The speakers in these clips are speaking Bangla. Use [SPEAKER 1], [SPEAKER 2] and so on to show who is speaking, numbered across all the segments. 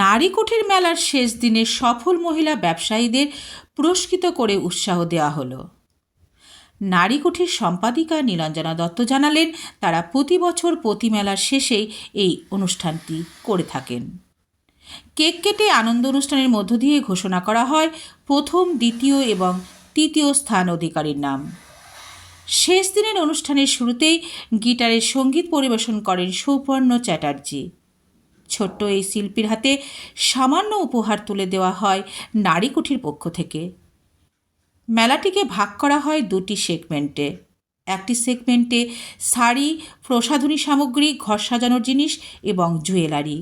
[SPEAKER 1] নারী কুঠির মেলার শেষ দিনে সফল মহিলা ব্যবসায়ীদের পুরস্কৃত করে উৎসাহ দেওয়া হলো। নারী কুঠির সম্পাদিকা নীলাঞ্জনা দত্ত জানালেন, তারা প্রতি বছর প্রতি মেলার শেষেই এই অনুষ্ঠানটি করে থাকেন। কেক কেটে আনন্দ অনুষ্ঠানের মধ্য দিয়ে ঘোষণা করা হয়, প্রথম, দ্বিতীয় এবং তৃতীয় স্থান অধিকারীর নাম। শেষ দিনের অনুষ্ঠানের শুরুতেই গিটারের সংগীত পরিবেশন করেন সৌপর্ণ চ্যাটার্জি। ছোট্ট এই শিল্পীর হাতে সামান্য উপহার তুলে দেওয়া হয় নারী কুঠির পক্ষ থেকে। মেলাটিকে ভাগ করা হয় দুটি সেগমেন্টে। একটি সেগমেন্টে শাড়ি, প্রসাধনী সামগ্রী, ঘর সাজানোর জিনিস এবং জুয়েলারি।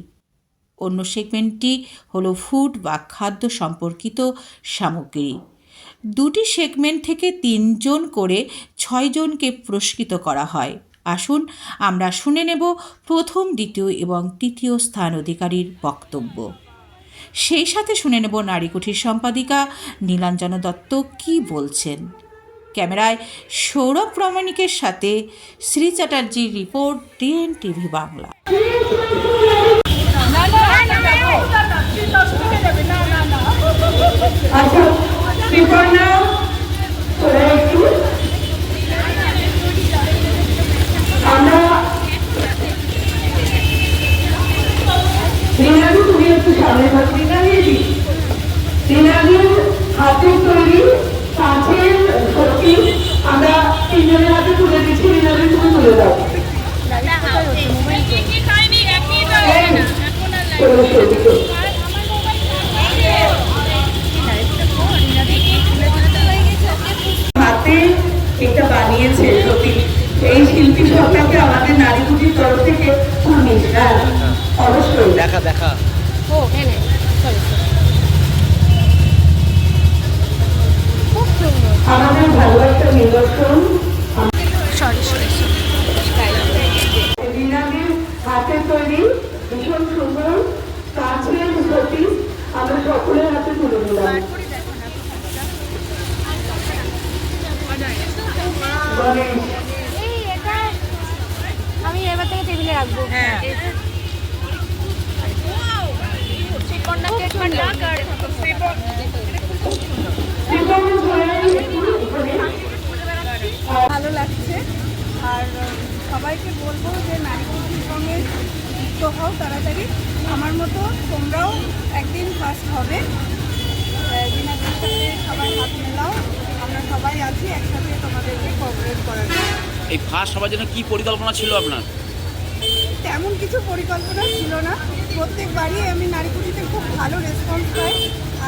[SPEAKER 1] অন্য সেগমেন্টটি হলো ফুড বা খাদ্য সম্পর্কিত সামগ্রী। দুটি সেগমেন্ট থেকে তিনজন করে ছয়জনকে পুরস্কৃত করা হয়। আসুন আমরা শুনে নেব প্রথম দ্বিতীয় এবং তৃতীয় স্থান অধিকারীর বক্তব্য সেই সাথে শুনে নেব নারীকুঠির সম্পাদিকা নীলাঞ্জন দত্ত কি বলছেন ক্যামেরায় সৌরভ প্রামাণিকের সাথে শ্রী চ্যাটার্জির রিপোর্ট ডিএন টিভি বাংলা
[SPEAKER 2] আচ্ছা কৃপর্ণা তোরা একটু আমরা রিনাদি তুমি একটু সামনে থাকো রিনাদি রিনাদির হাতের তৈরি কাঁচের সত্যি আমরা তিনজনের হাতে তুলে দিচ্ছি রিনাদি তুমি তুলে দাও চলো সেদিকে হাতে এটা বানিয়েছে সত্যি এই শিল্পী সত্তাকে আমাদের নারী পুঁজির তরফ থেকে কুর্নিশ হ্যাঁ অবশ্যই
[SPEAKER 3] দেখা দেখা।
[SPEAKER 4] ও এনে সুন্দর।
[SPEAKER 2] আমাদের ভালো একটা নিদর্শন।
[SPEAKER 4] সরি সরি
[SPEAKER 2] হাতে তৈরি ভীষণ
[SPEAKER 4] রাখব হ্যাঁ।
[SPEAKER 5] ভালো লাগছে। আর সবাইকে বলব যে নারী পুরুষের সঙ্গে যুক্ত হও তাড়াতাড়ি। আমার মতো তোমরাও একদিন ফার্স্ট হবে। দিনাদের সাথে সবাই হাত মেলাও। আমরা সবাই আছি একসাথে তোমাদেরকে কোঅপারেট করার
[SPEAKER 3] এই ফার্স্ট হওয়ার জন্য কি পরিকল্পনা ছিল আপনার?
[SPEAKER 5] তেমন কিছু পরিকল্পনা ছিল না। প্রত্যেকবারই আমি নারী পুরুষের খুব ভালো রেসপন্স পাই।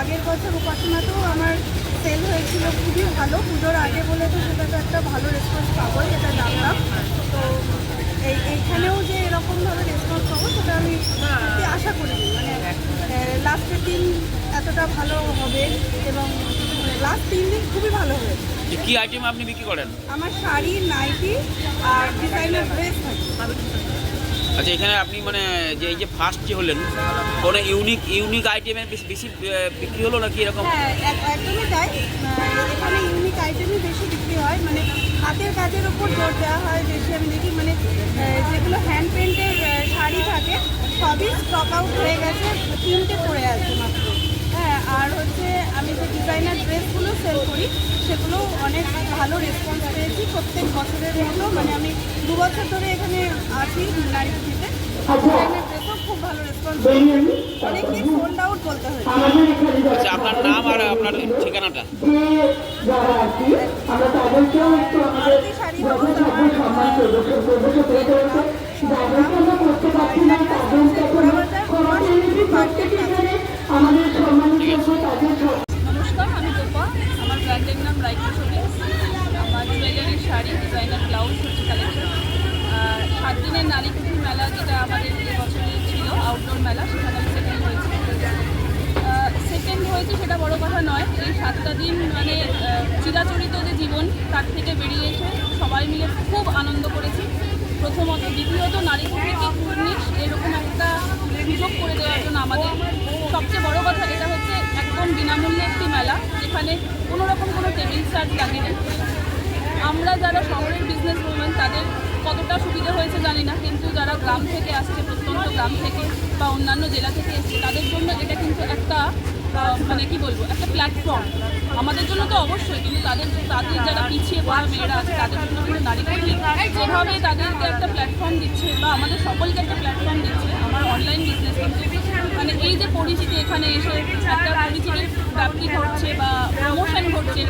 [SPEAKER 5] আগের বছর উপাসনাতেও আমার সেল হয়েছিল খুবই ভালো। পুজোর আগে বলে তো সেটা তো একটা ভালো রেসপন্স পাবোই এটা জানলাম। তো এই এইখানেও যে এরকমভাবে রেসপন্স পাবো সেটা আমি সত্যি আশা করি। মানে লাস্টের দিন এতটা ভালো হবে এবং লাস্ট তিন দিন খুবই ভালো হয়েছে।
[SPEAKER 3] যে কি আইটেম আপনি বিক্রি করেন?
[SPEAKER 5] আমার শাড়ি নাইটি আর ডিজাইনার ড্রেস থাকে।
[SPEAKER 3] আচ্ছা এখানে আপনি মানে যে এই যে ফার্স্ট যে হলেন, কোনো ইউনিক ইউনিক আইটেমের বেশি বেশি বিক্রি হলো নাকি এরকম?
[SPEAKER 5] হ্যাঁ এক- একদমই তাই। এখানে ইউনিক আইটেমই বেশি বিক্রি হয় মানে হাতের কাজের উপর জোর দেওয়া হয় বেশি, আমি দেখি মানে যেগুলো হ্যান্ড পেন্টের শাড়ি থাকে, সবই স্টক আউট হয়ে গেছে, তিনটে পড়ে আছে মাত্র। হ্যাঁ আর হচ্ছে আমি যে ডিজাইনার ড্রেসগুলো সেল করি, সেগুলো অনেক ভালো রেসপন্স পেয়েছি প্রত্যেক বছরের মতো মানে আমি দু বছর ধরে এখানে আছি নারীপুটিতে ডিজাইনার খুব ভালো রেসপন্স আউট বলতে হয়েছে।
[SPEAKER 3] আচ্ছা আপনার নাম আর আপনার ঠিকানাটা?
[SPEAKER 2] যে যারা
[SPEAKER 6] মেলা, সেখানে আমি সেকেন্ড হয়েছি সেকেন্ড হয়েছে সেটা বড় কথা নয়। এই সাতটা দিন মানে চিরাচরিত যে জীবন, তার থেকে বেরিয়ে এসে সবাই মিলে খুব আনন্দ করেছি। প্রথমত দ্বিতীয়ত নারী কুটিকে কুর্নিশ, এরকম একটা সুযোগ করে দেওয়ার জন্য আমাদের সবচেয়ে বড় কথা এটা হচ্ছে একদম বিনামূল্যে একটি মেলা, যেখানে কোনো রকম কোনো টেবিল চার্জ লাগে না আমরা যারা শহরের বিজনেস উমেন তাদের কতটা সুবিধা হয়েছে জানি না, কিন্তু যারা গ্রাম থেকে আসছে গ্রাম থেকে বা অন্যান্য জেলা থেকে এসেছে, তাদের জন্য এটা কিন্তু একটা মানে কি বলব, একটা প্ল্যাটফর্ম আমাদের জন্য তো অবশ্যই, কিন্তু তাদের তাদের যারা পিছিয়ে পড়া মেয়েরা আছে, তাদের জন্য কিন্তু নারী কর্মী যেভাবে তাদেরকে একটা প্ল্যাটফর্ম দিচ্ছে বা আমাদের সকলকে একটা প্ল্যাটফর্ম দিচ্ছে, আমার অনলাইন বিজনেস মানে এই যে পরিচিতি এখানে এসে একটা পরিচিতি প্রাপ্তি ঘটছে বা প্রমোশন ঘটছে